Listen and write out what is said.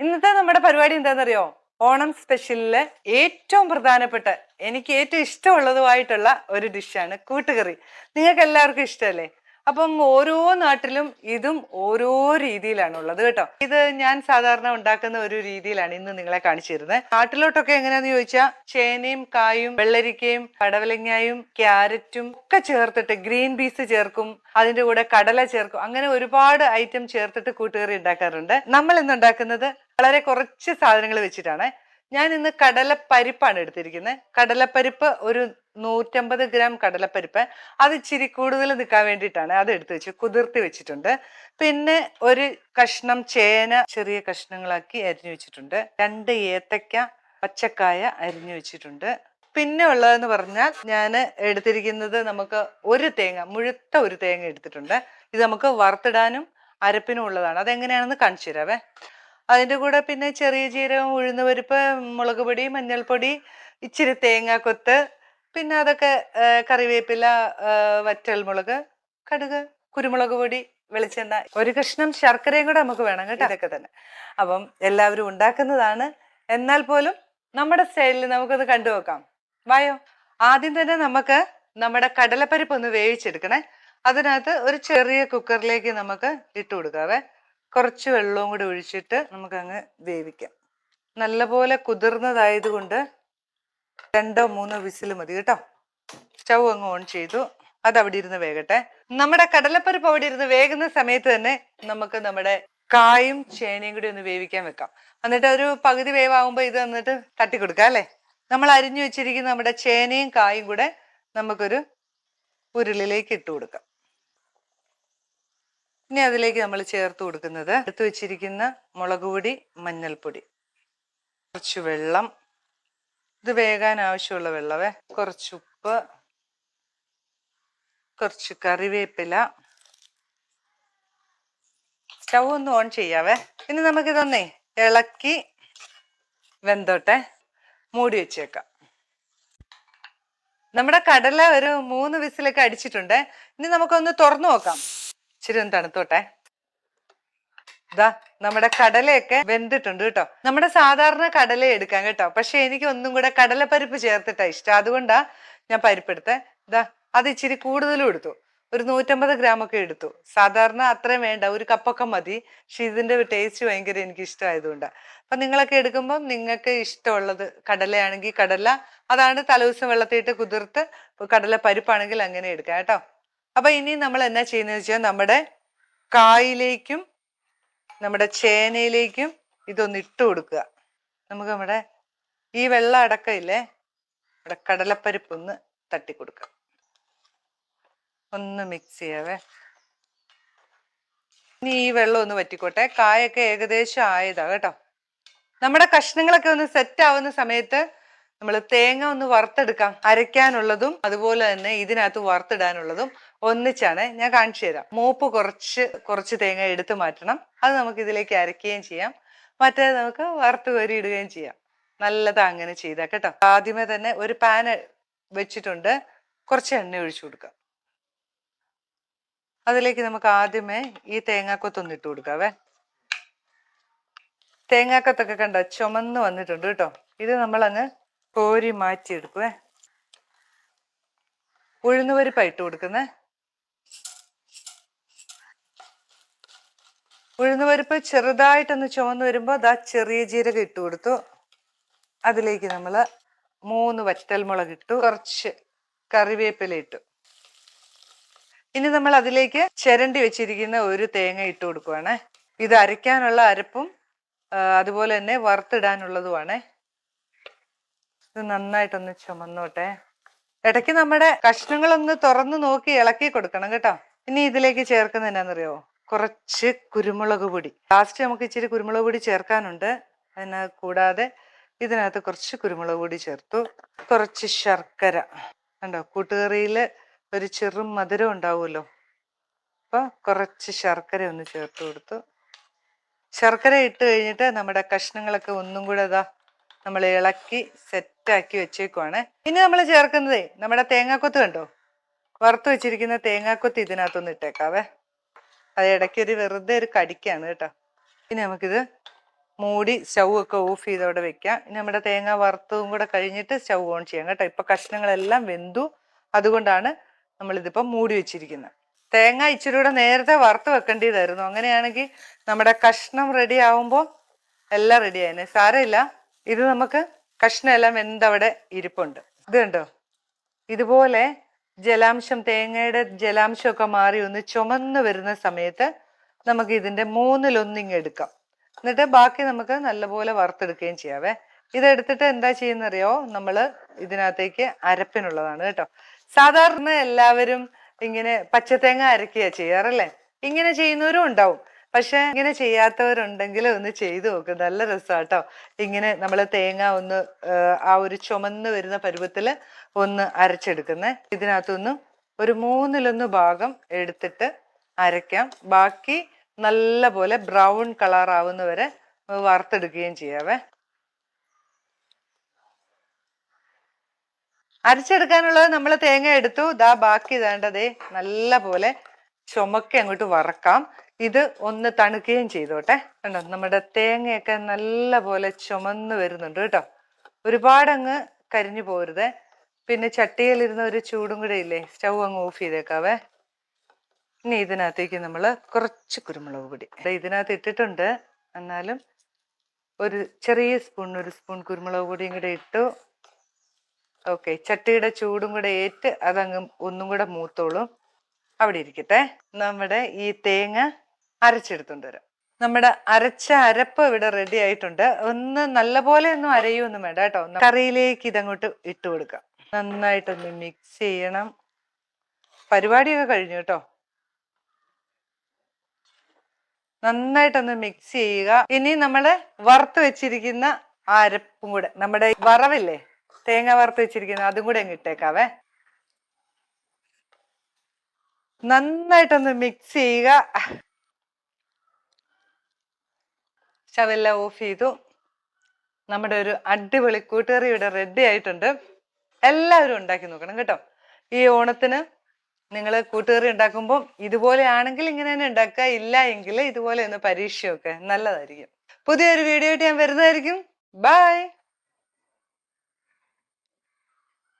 ഇന്നത്തെ നമ്മുടെ പരിപാടി എന്താണെന്നറിയോ ഓണം സ്പെഷ്യലിൽ ഏറ്റവും പ്രധാനപ്പെട്ട എനിക്ക് ഏറ്റവും ഇഷ്ടമുള്ളതുമായിട്ടുള്ള ഒരു ഡിഷാണ് കൂട്ടുകറി. നിങ്ങൾക്ക് എല്ലാവർക്കും ഇഷ്ടമല്ലേ അപ്പം ഓരോ നാട്ടിലും ഇതും ഓരോ രീതിയിലാണ് ഉള്ളത് കേട്ടോ. ഇത് ഞാൻ സാധാരണ ഉണ്ടാക്കുന്ന ഒരു രീതിയിലാണ് ഇന്ന് നിങ്ങളെ കാണിച്ചു തരുന്നത് നാട്ടിലോട്ടൊക്കെ എങ്ങനെയാന്ന് ചോദിച്ചാൽ ചേനയും കായും വെള്ളരിക്കയും പടവലങ്ങായും ക്യാരറ്റും ഒക്കെ ചേർത്തിട്ട് ഗ്രീൻ പീസ് ചേർക്കും അതിന്റെ കൂടെ കടല ചേർക്കും അങ്ങനെ ഒരുപാട് ഐറ്റം ചേർത്തിട്ട് കൂട്ടുകറി ഉണ്ടാക്കാറുണ്ട്. നമ്മൾ ഇന്ന് ഉണ്ടാക്കുന്നത് വളരെ കുറച്ച് സാധനങ്ങൾ വെച്ചിട്ടാണ്. ഞാൻ ഇന്ന് കടലപ്പരിപ്പാണ് എടുത്തിരിക്കുന്നത് കടലപ്പരിപ്പ് ഒരു നൂറ്റമ്പത് ഗ്രാം കടലപ്പരിപ്പ്. അത് ഇച്ചിരി കൂടുതൽ നിൽക്കാൻ വേണ്ടിയിട്ടാണ് അത് എടുത്തു വെച്ച് കുതിർത്തി വെച്ചിട്ടുണ്ട്. പിന്നെ ഒരു കഷ്ണം ചേന ചെറിയ കഷ്ണങ്ങളാക്കി അരിഞ്ഞു വെച്ചിട്ടുണ്ട്. രണ്ട് ഏത്തക്ക പച്ചക്കായ അരിഞ്ഞു വെച്ചിട്ടുണ്ട്. പിന്നെ ഉള്ളതെന്ന് പറഞ്ഞാൽ ഞാൻ എടുത്തിരിക്കുന്നത് നമുക്ക് ഒരു തേങ്ങ മുഴുത്ത ഒരു തേങ്ങ എടുത്തിട്ടുണ്ട്. ഇത് നമുക്ക് വറുത്തിടാനും അരപ്പിനും ഉള്ളതാണ്. അതെങ്ങനെയാണെന്ന് കാണിച്ചു തരാവേ. അതിന്റെ കൂടെ പിന്നെ ചെറിയ ജീരകം ഉഴുന്ന് പരിപ്പ് മുളക് പൊടി മഞ്ഞൾപ്പൊടി ഇച്ചിരി തേങ്ങാക്കൊത്ത് പിന്നെ അതൊക്കെ കറിവേപ്പില വറ്റൽ വറ്റൽമുളക് കടുക് കുരുമുളക് പൊടി വെളിച്ചെണ്ണ ഒരു കഷ്ണം ശർക്കരയും കൂടെ നമുക്ക് വേണം കേട്ടോ. ഇതൊക്കെ തന്നെ. അപ്പം എല്ലാവരും ഉണ്ടാക്കുന്നതാണ്. എന്നാൽ പോലും നമ്മുടെ സ്റ്റൈലിൽ നമുക്കത് കണ്ടു നോക്കാം. വായോ? ആദ്യം തന്നെ നമുക്ക് നമ്മുടെ കടലപ്പരിപ്പ് ഒന്ന് വേവിച്ചെടുക്കണേ. അതിനകത്ത് ഒരു ചെറിയ കുക്കറിലേക്ക് നമുക്ക് ഇട്ട് കൊടുക്കാവേ. കുറച്ച് വെള്ളവും കൂടി ഒഴിച്ചിട്ട് നമുക്കങ്ങ് വേവിക്കാം. നല്ലപോലെ കുതിർന്നതായതുകൊണ്ട് രണ്ടോ മൂന്നോ വിസിൽ മതി കേട്ടോ. സ്റ്റൗ അങ്ങ് ഓൺ ചെയ്തു. അത് അവിടെ ഇരുന്ന് വേകട്ടെ. നമ്മുടെ കടലപ്പരിപ്പ് അവിടെ ഇരുന്ന് വേകുന്ന സമയത്ത് തന്നെ നമുക്ക് നമ്മുടെ കായും ചേനയും കൂടി ഒന്ന് വേവിക്കാൻ വെക്കാം. എന്നിട്ട് ഒരു പകുതി വേവാകുമ്പോൾ ഇത് എന്നിട്ട് തട്ടി കൊടുക്കാം അല്ലേ? നമ്മൾ അരിഞ്ഞു വെച്ചിരിക്കുന്ന നമ്മുടെ ചേനയും കായും കൂടെ നമുക്കൊരു ഉരുളിലേക്ക് ഇട്ട് കൊടുക്കാം. ഇനി അതിലേക്ക് നമ്മൾ ചേർത്ത് കൊടുക്കുന്നത് എടുത്തു വെച്ചിരിക്കുന്ന മുളക് പൊടി മഞ്ഞൾപ്പൊടി. കുറച്ച് വെള്ളം. ഇത് വേകാൻ ആവശ്യമുള്ള വെള്ളവേ കുറച്ച് ഉപ്പ്. കുറച്ച് കറിവേപ്പില. സ്റ്റൗ ഒന്ന് ഓൺ ചെയ്യാവേ. ഇനി നമുക്കിതൊന്നേ ഇളക്കി വെന്തോട്ടെ. മൂടി വെച്ചേക്കാം. നമ്മുടെ കടല ഒരു മൂന്ന് വിസിലൊക്കെ അടിച്ചിട്ടുണ്ട്. ഇനി നമുക്കൊന്ന് തുറന്നു നോക്കാം. ഇച്ചിരി ഒന്ന് തണുത്തോട്ടെ. ഇതാ നമ്മുടെ കടലയൊക്കെ വെന്തിട്ടുണ്ട് കേട്ടോ. നമ്മുടെ സാധാരണ കടല എടുക്കാം കേട്ടോ. പക്ഷെ എനിക്ക് ഒന്നും കൂടെ കടലപ്പരിപ്പ് ചേർത്തിട്ടാ ഇഷ്ടം. അതുകൊണ്ടാ ഞാൻ പരിപ്പെടുത്തെ. ഇതാ അത് ഇച്ചിരി കൂടുതലും എടുത്തു. ഒരു നൂറ്റമ്പത് ഗ്രാം ഒക്കെ എടുത്തു. സാധാരണ അത്രയും വേണ്ട. ഒരു കപ്പൊക്കെ മതി. പക്ഷെ ഇതിന്റെ ടേസ്റ്റ് ഭയങ്കര എനിക്ക് ഇഷ്ടമായതുകൊണ്ടാണ് അപ്പൊ നിങ്ങളൊക്കെ എടുക്കുമ്പോൾ നിങ്ങൾക്ക് ഇഷ്ടമുള്ളത് കടലയാണെങ്കിൽ കടല. അതാണ് തലേദിവസം വെള്ളത്തിയിട്ട് കുതിർത്ത് കടല പരിപ്പാണെങ്കിൽ അങ്ങനെ എടുക്കാം കേട്ടോ. അപ്പൊ ഇനി നമ്മൾ എന്നാ ചെയ്യുന്നത് വെച്ചാൽ നമ്മുടെ കായിലേക്കും നമ്മുടെ ചേനയിലേക്കും ഇതൊന്ന് ഇട്ട് കൊടുക്കുക. നമുക്ക് നമ്മുടെ ഈ വെള്ളം അടക്കയില്ലേ? നമ്മുടെ കടലപ്പരിപ്പ് ഒന്ന് തട്ടി കൊടുക്കുക ഒന്ന് മിക്സ് ചെയ്യാവേ. ഇനി ഈ വെള്ളം ഒന്ന് വറ്റിക്കോട്ടെ. കായൊക്കെ ഏകദേശം ആയതാ കേട്ടോ. നമ്മുടെ കഷ്ണങ്ങളൊക്കെ ഒന്ന് സെറ്റ് ആവുന്ന സമയത്ത് നമ്മൾ തേങ്ങ ഒന്ന് വറുത്തെടുക്കാം. അരയ്ക്കാനുള്ളതും അതുപോലെ തന്നെ ഇതിനകത്ത് വറുത്തിടാനുള്ളതും ഒന്നിച്ചാണ്. ഞാൻ കാണിച്ചു തരാം. മൂപ്പ് കുറച്ച് കുറച്ച് തേങ്ങ എടുത്തു മാറ്റണം. അത് നമുക്ക് ഇതിലേക്ക് അരയ്ക്കുകയും ചെയ്യാം. മറ്റേ നമുക്ക് വറുത്ത് കോരി ഇടുകയും ചെയ്യാം. നല്ലത് അങ്ങനെ ചെയ്താൽ കേട്ടോ. ആദ്യമേ തന്നെ ഒരു പാൻ വെച്ചിട്ടുണ്ട്. കുറച്ച് എണ്ണ ഒഴിച്ചു കൊടുക്കാം. അതിലേക്ക് നമുക്ക് ആദ്യമേ ഈ തേങ്ങാക്കൊത്തൊന്ന് ഇട്ട് കൊടുക്കാവേ. തേങ്ങാക്കത്തൊക്കെ കണ്ട? ചുമന്ന് വന്നിട്ടുണ്ട് കേട്ടോ. ഇത് നമ്മളങ്ങ് കോരി മാറ്റിയെടുക്കുവേ. ഉഴുന്നുപരിപ്പ ഇട്ട് കൊടുക്കുന്നേ. ഉഴുന്നുപരിപ്പ് ചെറുതായിട്ടൊന്ന് ചുവന്ന് വരുമ്പോൾ ദാ ചെറിയ ജീരകം ഇട്ട് കൊടുത്തു. അതിലേക്ക് നമ്മൾ മൂന്ന് വറ്റൽമുളക് ഇട്ടു കുറച്ച് കറിവേപ്പില ഇട്ടു. ഇനി നമ്മൾ അതിലേക്ക് ചിരണ്ടി വെച്ചിരിക്കുന്ന ഒരു തേങ്ങ ഇട്ട് കൊടുക്കുവാണ്. ഇത് അരയ്ക്കാനുള്ള അരപ്പും അതുപോലെ തന്നെ വറുത്തിടാനുള്ളതുമാണ്. ഇത് നന്നായിട്ടൊന്ന് ചുമന്നോട്ടെ. ഇടയ്ക്ക് നമ്മുടെ കഷ്ണങ്ങളൊന്ന് തുറന്ന് നോക്കി ഇളക്കി കൊടുക്കണം കേട്ടോ. ഇനി ഇതിലേക്ക് ചേർക്കുന്നത് എന്നാന്നറിയോ കുറച്ച് കുരുമുളക് പൊടി. ലാസ്റ്റ് നമുക്ക് ഇച്ചിരി കുരുമുളക് പൊടി ചേർക്കാനുണ്ട്. അതിന് കൂടാതെ ഇതിനകത്ത് കുറച്ച് കുരുമുളക് പൊടി ചേർത്തു. കുറച്ച് ശർക്കര. കണ്ടോ? കൂട്ടുകറിയിൽ ഒരു ചെറു മധുരം ഉണ്ടാവുമല്ലോ. അപ്പോൾ കുറച്ച് ശർക്കര ഒന്ന് ചേർത്ത് കൊടുത്തു. ശർക്കര ഇട്ട് കഴിഞ്ഞിട്ട് നമ്മുടെ കഷ്ണങ്ങളൊക്കെ ഒന്നും കൂടെ ഇതാ നമ്മൾ ഇളക്കി സെറ്റാക്കി വെച്ചേക്കുവാണ്. ഇനി നമ്മൾ ചേർക്കുന്നതേ നമ്മുടെ തേങ്ങാക്കൊത്ത് കണ്ടോ? വറുത്ത് വെച്ചിരിക്കുന്ന തേങ്ങാക്കൊത്ത് ഇതിനകത്തൊന്ന് ഇട്ടേക്കാവേ. അത് ഇടയ്ക്ക് ഒരു വെറുതെ ഒരു കടിക്കാണ് കേട്ടോ. ഇനി നമുക്കിത് മൂടി സ്റ്റൗ ഒക്കെ ഓഫ് ചെയ്ത് അവിടെ വെക്കാം. ഇനി നമ്മുടെ തേങ്ങ വറുത്തതും കൂടെ കഴിഞ്ഞിട്ട് സ്റ്റൗ ഓൺ ചെയ്യാം കേട്ടോ. ഇപ്പൊ കഷ്ണങ്ങളെല്ലാം വെന്തു. അതുകൊണ്ടാണ് നമ്മളിതിപ്പോ മൂടി വെച്ചിരിക്കുന്നത്. തേങ്ങ ഇച്ചിരി കൂടെ നേരത്തെ വറുത്ത് വെക്കേണ്ടതായിരുന്നു അങ്ങനെയാണെങ്കിൽ നമ്മുടെ കഷ്ണം റെഡി ആവുമ്പോൾ എല്ലാം റെഡി ആയേനെ. സാരമില്ല. ഇത് നമുക്ക് കഷ്ണം എല്ലാം വെന്തവിടെ ഇരിപ്പുണ്ട്. ഇത് കണ്ടോ? ഇതുപോലെ ജലാംശം തേങ്ങയുടെ ജലാംശമൊക്കെ മാറി ഒന്ന് ചുമന്ന് വരുന്ന സമയത്ത് നമുക്ക് ഇതിന്റെ മൂന്നിലൊന്നിങ് എടുക്കാം. എന്നിട്ട് ബാക്കി നമുക്ക് നല്ലപോലെ വറുത്തെടുക്കുകയും ചെയ്യാവേ. ഇതെടുത്തിട്ട് എന്താ ചെയ്യുന്നറിയോ? നമ്മൾ ഇതിനകത്തേക്ക് അരപ്പിനുള്ളതാണ് കേട്ടോ. സാധാരണ എല്ലാവരും ഇങ്ങനെ പച്ചത്തേങ്ങ അരക്കുക ചെയ്യാറല്ലേ ഇങ്ങനെ ചെയ്യുന്നവരും ഉണ്ടാവും. പക്ഷെ ഇങ്ങനെ ചെയ്യാത്തവരുണ്ടെങ്കിൽ ഒന്ന് ചെയ്തു നോക്ക്. നല്ല രസാട്ടോ. ഇങ്ങനെ നമ്മൾ തേങ്ങ ഒന്ന് ആ, ഒരു ചുമന്ന് വരുന്ന പരുവത്തിൽ ഒന്ന് അരച്ചെടുക്കുന്നേ. ഇതിനകത്തുനിന്ന് ഒരു മൂന്നിലൊന്ന് ഭാഗം എടുത്തിട്ട് അരയ്ക്കാം. ബാക്കി നല്ല പോലെ ബ്രൗൺ കളർ ആവുന്നവരെ വറുത്തെടുക്കുകയും ചെയ്യാവേ. അരച്ചെടുക്കാനുള്ളത് നമ്മൾ തേങ്ങ എടുത്തു. ദാ ബാക്കി വേണ്ടതേ നല്ല പോലെ ചുമക്കി അങ്ങോട്ട് വറക്കാം. ഇത് ഒന്ന് തണുക്കുകയും ചെയ്തോട്ടെ. കണ്ടോ നമ്മുടെ തേങ്ങയൊക്കെ നല്ല പോലെ ചുമന്ന് വരുന്നുണ്ട് കേട്ടോ. ഒരുപാടങ്ങ് കരിഞ്ഞു പോരുത് പിന്നെ ചട്ടിയിലിരുന്ന ഒരു ചൂടും കൂടെ ഇല്ലേ സ്റ്റൗ അങ്ങ് ഓഫ് ചെയ്തേക്കാവേ. ഇനി ഇതിനകത്തേക്ക് നമ്മൾ കുറച്ച് കുരുമുളക് പൊടി. ഇതിനകത്ത് ഇട്ടിട്ടുണ്ട്. എന്നാലും ഒരു ചെറിയ സ്പൂൺ ഒരു സ്പൂൺ കുരുമുളക് പൊടിയും കൂടെ ഇട്ടു. ഓക്കെ ചട്ടിയുടെ ചൂടും കൂടെ ഏറ്റ് അതങ്ങ് ഒന്നും കൂടെ മൂത്തോളും. അവിടെ ഇരിക്കട്ടെ. നമ്മുടെ ഈ തേങ്ങ അരച്ചെടുത്തോണ്ട് വരാം നമ്മുടെ അരച്ച അരപ്പ് ഇവിടെ റെഡി ആയിട്ടുണ്ട്. ഒന്ന് നല്ലപോലെ ഒന്നും അരയൊന്നും വേണ്ട കേട്ടോ. കറിയിലേക്ക് ഇതങ്ങോട്ട് ഇട്ട് കൊടുക്കാം. നന്നായിട്ടൊന്ന് മിക്സ് ചെയ്യണം. പരിപാടിയൊക്കെ കഴിഞ്ഞു കേട്ടോ. നന്നായിട്ടൊന്ന് മിക്സ് ചെയ്യുക. ഇനി നമ്മൾ വറുത്ത് വെച്ചിരിക്കുന്ന ആ അരപ്പും കൂടെ നമ്മുടെ വറവില്ലേ? തേങ്ങ വറുത്ത് വെച്ചിരിക്കുന്ന അതും കൂടെ അങ്ങ് ഇട്ടേക്കാവേ. നന്നായിട്ടൊന്ന് മിക്സ് ചെയ്യുക. അതെല്ലാം ഓഫ് ചെയ്തു. നമ്മുടെ ഒരു അടിപൊളി കൂട്ടുകറി ഇവിടെ റെഡി ആയിട്ടുണ്ട്. എല്ലാവരും ഉണ്ടാക്കി നോക്കണം കേട്ടോ. ഈ ഓണത്തിന് നിങ്ങൾ കൂട്ടുകറി ഉണ്ടാക്കുമ്പോൾ ഇതുപോലെ ആണെങ്കിൽ ഇങ്ങനെ തന്നെ ഉണ്ടാക്കുക. ഇല്ല എങ്കിൽ ഇതുപോലെ ഒന്ന് പരീക്ഷയൊക്കെ നല്ലതായിരിക്കും. പുതിയൊരു വീഡിയോ ആയിട്ട് ഞാൻ വരുന്നതായിരിക്കും. ബൈ